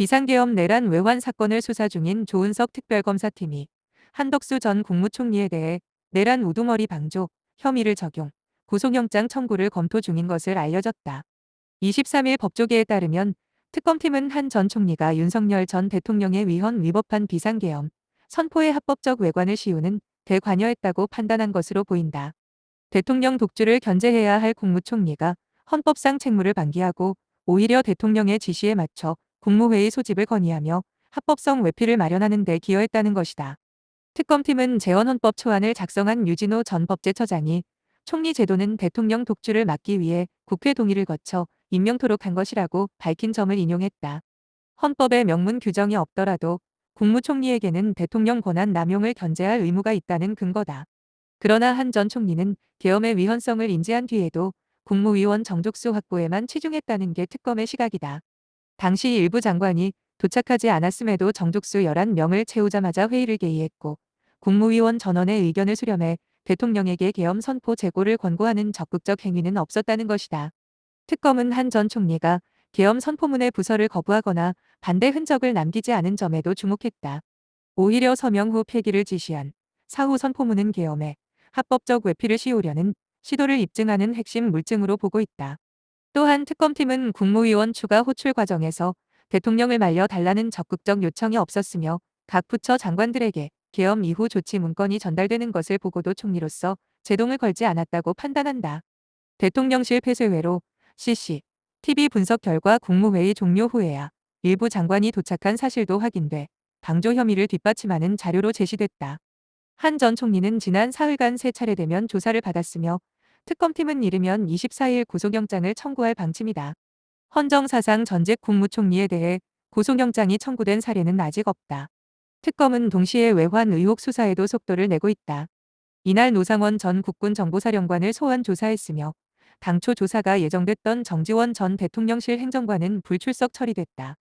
비상계엄 내란 외환 사건을 수사 중인 조은석 특별검사팀이 한덕수 전 국무총리에 대해 내란 우두머리 방조 혐의를 적용, 구속영장 청구를 검토 중인 것을 알려졌다. 23일 법조계에 따르면 특검팀은 한 전 총리가 윤석열 전 대통령의 위헌 위법한 비상계엄, 선포의 합법적 외관을 씌우는 대관여했다고 판단한 것으로 보인다. 대통령 독주를 견제해야 할 국무총리가 헌법상 책무를 방기하고 오히려 대통령의 지시에 맞춰 국무회의 소집을 건의하며 합법성 외피를 마련하는 데 기여했다는 것이다. 특검팀은 재헌헌법 초안을 작성한 유진호 전 법제처장이 총리 제도는 대통령 독주를 막기 위해 국회 동의를 거쳐 임명토록 한 것이라고 밝힌 점을 인용했다. 헌법에 명문 규정이 없더라도 국무총리에게는 대통령 권한 남용을 견제할 의무가 있다는 근거다. 그러나 한 전 총리는 계엄의 위헌성을 인지한 뒤에도 국무위원 정족수 확보에만 치중했다는 게 특검의 시각이다. 당시 일부 장관이 도착하지 않았음에도 정족수 11명을 채우자마자 회의를 개의했고 국무위원 전원의 의견을 수렴해 대통령에게 계엄 선포 재고를 권고하는 적극적 행위는 없었다는 것이다. 특검은 한 전 총리가 계엄 선포문의 부서를 거부하거나 반대 흔적을 남기지 않은 점에도 주목했다. 오히려 서명 후 폐기를 지시한 사후 선포문은 계엄에 합법적 외피를 씌우려는 시도를 입증하는 핵심 물증으로 보고 있다. 또한 특검팀은 국무위원 추가 호출 과정에서 대통령을 말려 달라는 적극적 요청이 없었으며 각 부처 장관들에게 계엄 이후 조치 문건이 전달되는 것을 보고도 총리로서 제동을 걸지 않았다고 판단한다. 대통령실 폐쇄회로 CC, TV 분석 결과 국무회의 종료 후에야 일부 장관이 도착한 사실도 확인돼 방조 혐의를 뒷받침하는 자료로 제시됐다. 한 전 총리는 지난 사흘간 세 차례 되면 조사를 받았으며 특검팀은 이르면 24일 구속영장을 청구할 방침이다. 헌정 사상 전직 국무총리에 대해 구속영장이 청구된 사례는 아직 없다. 특검은 동시에 외환 의혹 수사에도 속도를 내고 있다. 이날 노상원 전 국군 정보사령관을 소환 조사했으며 당초 조사가 예정됐던 정지원 전 대통령실 행정관은 불출석 처리됐다.